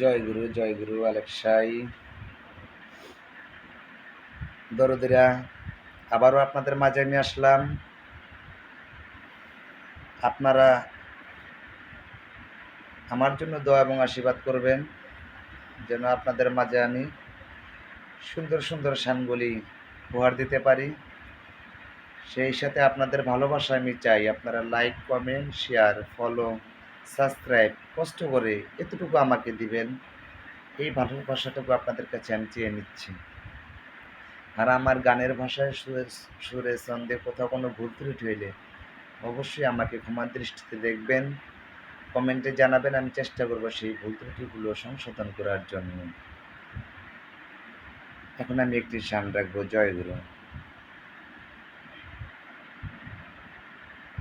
জয় গুরু জয় গুরু আলেকসাই দরদিরা, আবারও আপনাদের মাঝে আমি আসলাম। আপনারা আমার জন্য দোয়া এবং আশীর্বাদ করবেন, যেন আপনাদের মাঝে আমি সুন্দর সুন্দর শানগুলি উপহার দিতে পারি। সেই সাথে আপনাদের ভালোবাসা আমি চাই। আপনারা like, comment, share, follow subscribe, কষ্ট করে এতটুকু আমাকে দিবেন, এই ভালোবাসাটুকু আপনাদের কাছে আমি চেয়ে নিচ্ছি। আর আমার গানের ভাষায় সুরে সুরে ছন্দে কোথাও কোনো ভুল ত্রুটি হইলে অবশ্যই আমাকে ক্ষমা দৃষ্টিতে দেখবেন, কমেন্টে জানাবেন, আমি চেষ্টা করব সেই ভুল ত্রুটিগুলো সংশোধন করার জন্য। এখন আমি একটি শান রাখব। জয়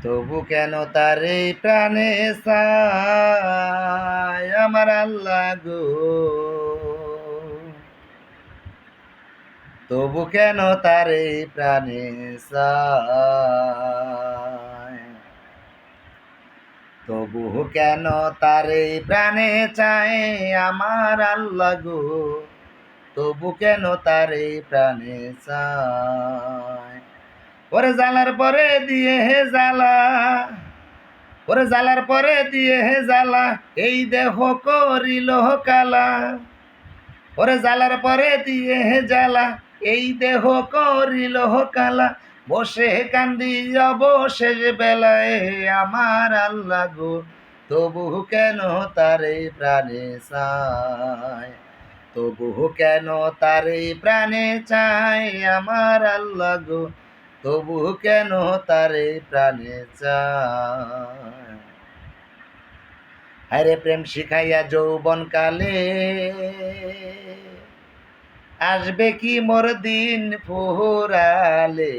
তবু কেন তারে প্রাণে সায় আমার আল্লাহ গো? তবু কেন তারে প্রাণে সায় তবু কেন তারে প্রাণে চায় আমার আল্লাহ গো? তবু কেন তারে প্রাণে চায়? ওরে জালার পরে দিয়ে হে জালা ওরে জালার পরে দিয়ে হে জালা এই দেহ করিল কালা। ওরে জালার পরে দিয়ে হে জালা এই দেহ করিল কালা। বসে কান্দি অবশেষ বেলায় আমার আল্লাহ গো, তবু কেন তারে প্রাণে চায়? তবু কেন তারে প্রাণে চায় আমার আল্লাহ গো? তবু কেন তারে প্রাণে চায়? প্রেম শিখাইয়া যৌবন কালে আসবে কি মোর দিন ফুরালে?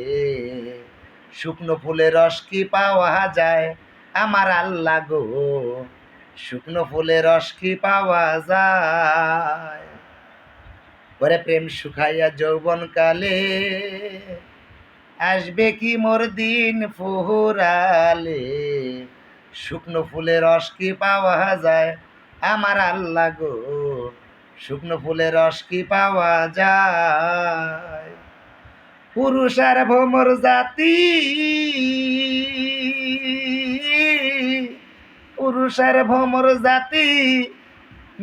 শুকনো ফুলের রস কি পাওয়া যায় আমার আল্লাহ গো? শুকনো ফুলের রস কি পাওয়া যায়? পরে প্রেম শুকাইয়া যৌবন কালে আসবে কি মোর দিন ফুরালে শুকনো ফুলের রস কি পাওয়া যায়? আমার আল্লাহ গো, শুকনো ফুলের রস কি পাওয়া যায়? পুরুষ আর ভ্রমর জাতি, পুরুষ আর ভ্রমর জাতি,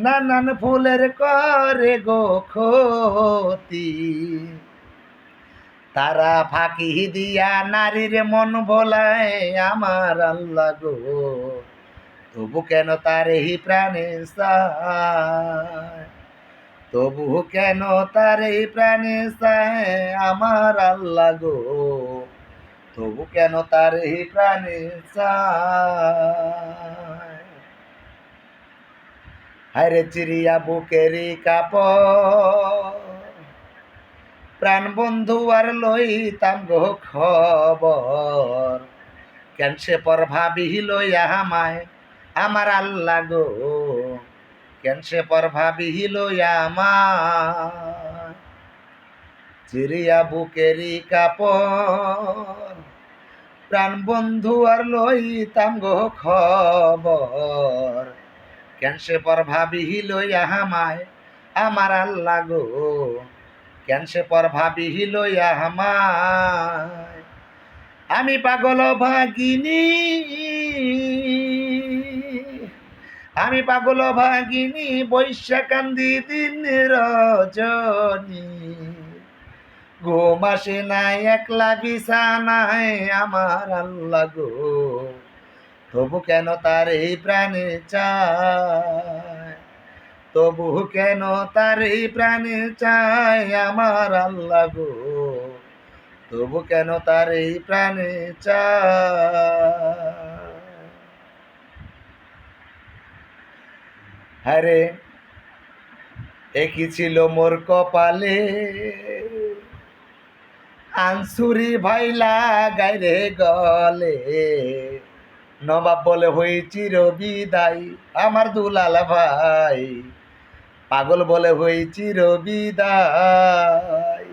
নানান ফুলের করে গো ক্ষতি। তারা ফাঁকি দিয়া নারীর মন ভোলায় আমার আল্লাহ গো। তবু কেন তার এই প্রাণে তবু কেন তার এই প্রাণে আমার আল্লাহ গো? তবু কেন তার এই প্রাণে হায়রে চিড়িয়া বুকেরি কাপড় প্রাণ বন্ধু আর লইতাম গো খবর। কেন সে পর ভাবি লইয়া আমায়, আমার আল্লাহ গো? কেন সে পর ভাবি লইয়া আমায়? চিড়িয়া বুকেরি কাপড়, প্রাণ বন্ধু আর লইতাম গো খবর। কেন সে পর ভাবি লইয়া আমায়, আমার আল্লাহ গো? কেন সে পর ভাবি আমায় আমি পাগল ভাগিনী। আমি পাগল ভাগিনী বৈশাকান্দি দিন রজনী। ঘুম আসে নাই, একলা বিছানায় আমার আল্লাহ গো। তবু কেন তার এই প্রাণে চায় তবু কেন তার এই প্রাণে চায় আমার আল্লাহ গো? তবু কেন তার এই প্রাণে হ্যারে একই ছিল মোর কপালে? আনসুরি ভাইলা গাইরে গলে। নবাব বলে হই চির বিদায় আমার দুলাল ভাই। পাগল বলে হই চির বিদায়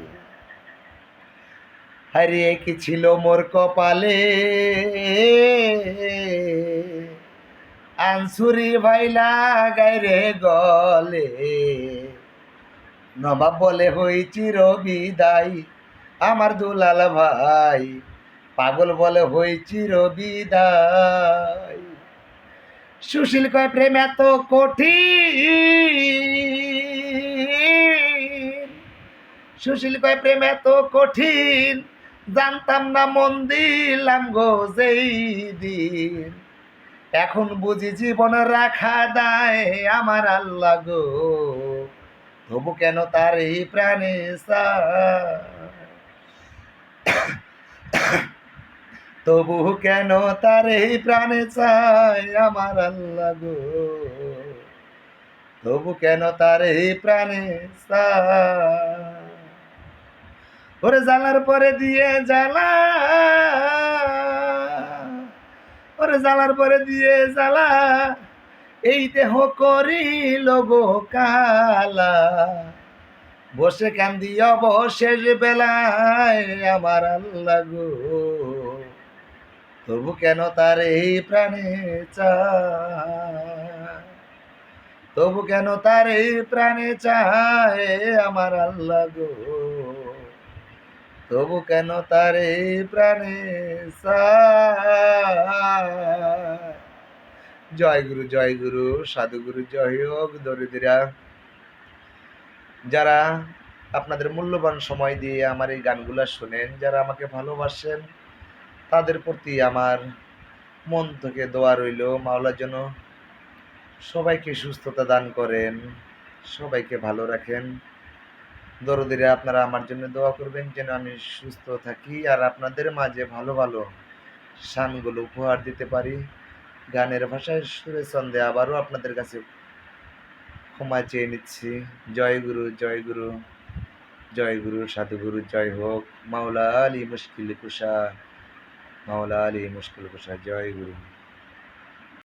হারিয়ে কি ছিল মোর কপালে? আনসুরি ভাইলা গাইরে গলে। নবাব বলে হই চির বিদায় আমার দুলাল ভাই, পাগল বলে হই চির বিদায় সুশীল কয়, প্রেম এত কঠিন সুশীল কয়, প্রেম এত কঠিন, জানতাম না মন দিলাম গো যেই দিন এখন বুঝি জীবন রাখা দায় আমার আল্লাহ গো, তবু কেন তার এই প্রাণে? তবু কেন তার এই প্রাণে চাই আমার আল্লাহ গো? তবু কেন তার এই প্রাণে? ওরে জ্বালার পরে দিয়ে জ্বালা। ওরে জ্বালার পরে দিয়ে জ্বালা। এই দেহ করিল গো কালা। বসে কান্দি অবশেষ বেলায় আমার আল্লাহ গো। তবু কেন তার এই প্রাণে চায়? তবু কেন তার এই প্রাণে চায় আমার আল্লাহ গো? তবু কেন তার এই প্রাণে জয় গুরু জয় গুরু সাধুগুরু জয় হোক দরিদ্রা। যারা আপনাদের মূল্যবান সময় দিয়ে আমার এই গানগুলা শোনেন, যারা আমাকে ভালোবাসেন তাদের প্রতি আমার মন থেকে দোয়া রইল। মাওলা যেন সবাইকে সুস্থতা দান করেন, সবাইকে ভালো রাখেন। দরদিরা আপনারা আমার জন্য দোয়া করবেন যেন আমি সুস্থ থাকি আর আপনাদের মাঝে ভালো ভালো শানগুলো উপহার দিতে পারি। গানের ভাষায় সুরে ছন্দে আবারও আপনাদের কাছে ক্ষমা চেয়ে নিচ্ছি। জয় গুরু জয় গুরু জয় গুরু, সাধুগুরু, জয় হোক। মাওলা আলী মুশকিল কুষা মাওলা আলী মুশকিল কুষা জয় গুরু